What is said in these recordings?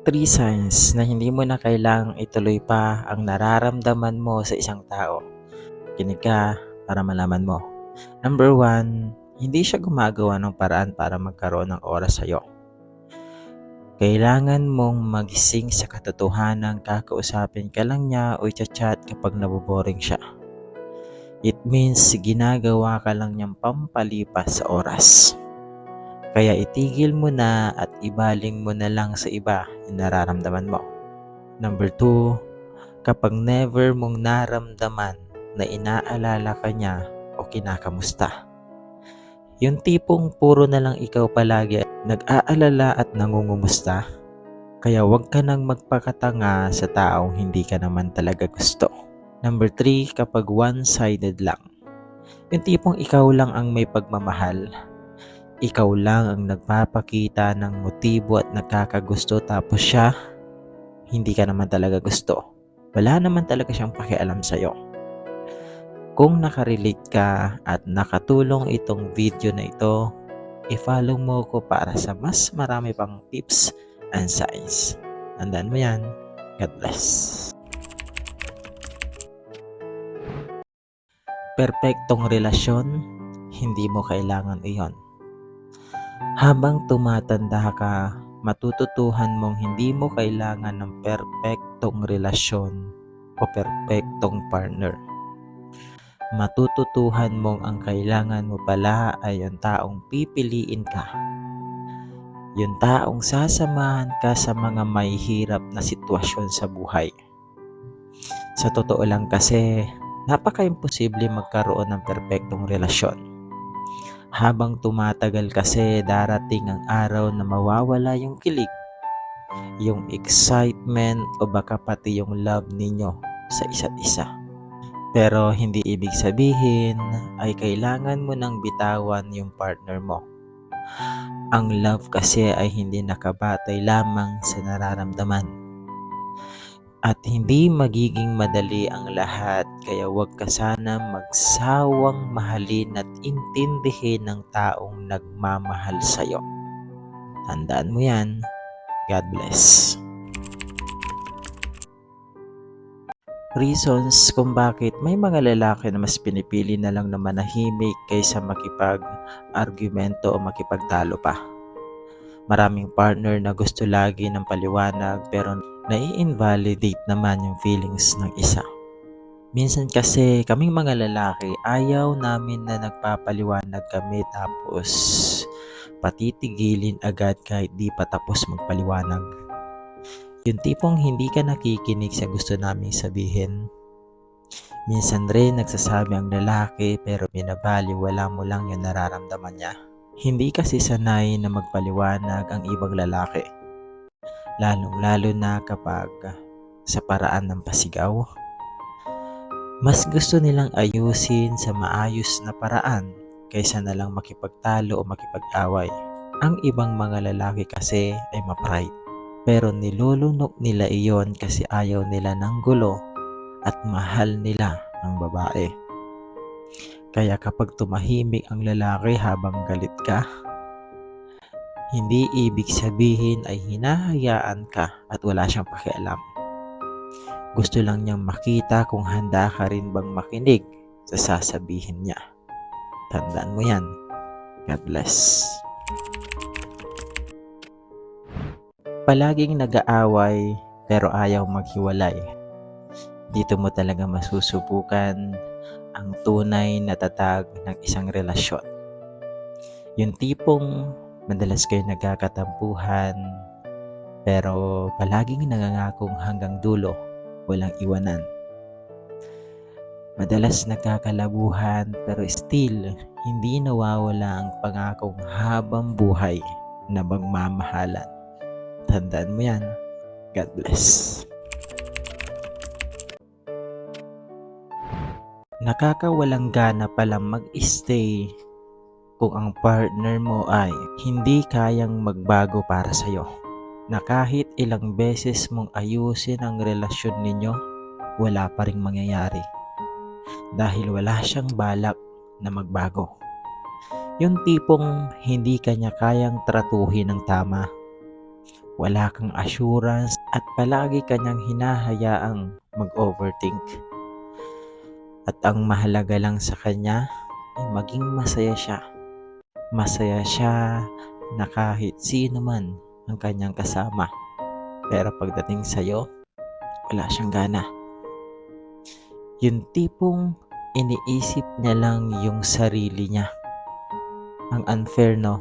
Three signs na hindi mo na kailangang ituloy pa ang nararamdaman mo sa isang tao. Kinig ka para malaman mo. Number one, hindi siya gumagawa ng paraan para magkaroon ng oras sa'yo. Kailangan mong magising sa katotohanan kakausapin ka lang niya o chat kapag naboboring siya. It means ginagawa ka lang niyang pampalipas sa oras. Kaya itigil mo na at ibaling mo na lang sa iba yung nararamdaman mo. Number two, kapag never mong naramdaman na inaalala ka niya o kinakamusta. Yung tipong puro na lang ikaw palagi nag-aalala at nangungumusta. Kaya huwag ka nang magpakatanga sa taong hindi ka naman talaga gusto. Number three, kapag one-sided lang. Yung tipong ikaw lang ang may pagmamahal ikaw lang ang nagpapakita ng motibo at nagkakagusto tapos siya, hindi ka naman talaga gusto. Wala naman talaga siyang pakialam sa'yo. Kung nakarelate ka at nakatulong itong video na ito, i-follow mo ko para sa mas marami pang tips and signs. Tandaan mo yan. God bless. Perpektong relasyon, hindi mo kailangan iyon. Habang tumatanda ka, matututuhan mong hindi mo kailangan ng perpektong relasyon o perpektong partner. Matututuhan mong ang kailangan mo pala ay ang taong pipiliin ka. Yung taong sasamahan ka sa mga may hirap na sitwasyon sa buhay. Sa totoo lang kasi, napaka-imposible magkaroon ng perpektong relasyon habang tumatagal kasi darating ang araw na mawawala yung kilig, yung excitement o baka pati yung love ninyo sa isa't isa. Pero hindi ibig sabihin ay kailangan mo nang bitawan yung partner mo. Ang love kasi ay hindi nakabatay lamang sa nararamdaman at hindi magiging madali ang lahat kaya huwag ka sana magsawang mahalin at intindihin ng taong nagmamahal sa iyo. Tandaan mo yan. God bless. Reasons kung bakit may mga lalaki na mas pinipili na lang na manahimik kaysa makipag-argumento o makipagtalo pa. Maraming partner na gusto lagi ng paliwanag pero nai-invalidate naman yung feelings ng isa. Minsan kasi kaming mga lalaki ayaw namin na nagpapaliwanag kami tapos patitigilin agad kahit di pa tapos magpaliwanag. Yung tipong hindi ka nakikinig sa gusto naming sabihin. Minsan rin nagsasabi ang lalaki pero binabali wala mo lang yung nararamdaman niya. Hindi kasi sanay na magpaliwanag ang ibang lalaki lalong-lalo na kapag sa paraan ng pasigaw. Mas gusto nilang ayusin sa maayos na paraan kaysa na lang makipagtalo o makipag-away. Ang ibang mga lalaki kasi ay ma-pride. Pero nilulunok nila iyon kasi ayaw nila ng gulo at mahal nila ang babae. Kaya kapag tumahimik ang lalaki habang galit ka, hindi ibig sabihin ay hinahayaan ka at wala siyang pakialam. Gusto lang niyang makita kung handa ka rin bang makinig sa sasabihin niya. Tandaan mo yan. God bless. Palaging nag-aaway pero ayaw maghiwalay. Dito mo talaga masusubukan ang tunay na tatag ng isang relasyon. Yung tipong Madalas kayo nagkakatampuhan, pero palaging nangangakong hanggang dulo, walang iwanan. Madalas nagkakalabuhan pero still hindi nawawala ang pangakong habang buhay na magmamahalan. Tandaan mo yan. God bless. Nakakawalang gana palang mag-stay kung ang partner mo ay hindi kayang magbago para sa iyo. Na kahit ilang beses mong ayusin ang relasyon ninyo, wala pa ring mangyayari. Dahil wala siyang balak na magbago. Yung tipong hindi kanya kayang tratuhin ng tama. wala kang assurance at palagi kanyang hinahayaang mag-overthink. At ang mahalaga lang sa kanya ay maging masaya siya. Masaya siya na kahit sino man ang kanyang kasama. Pero pagdating sa'yo, wala siyang gana. Yung tipong iniisip niya lang yung sarili niya. Ang unfair no,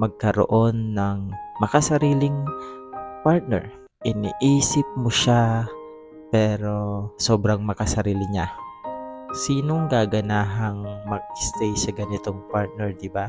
magkaroon ng makasariling partner. Iniisip mo siya pero sobrang makasarili niya. Sinong gaganahang mag-stay sa ganitong partner, di ba?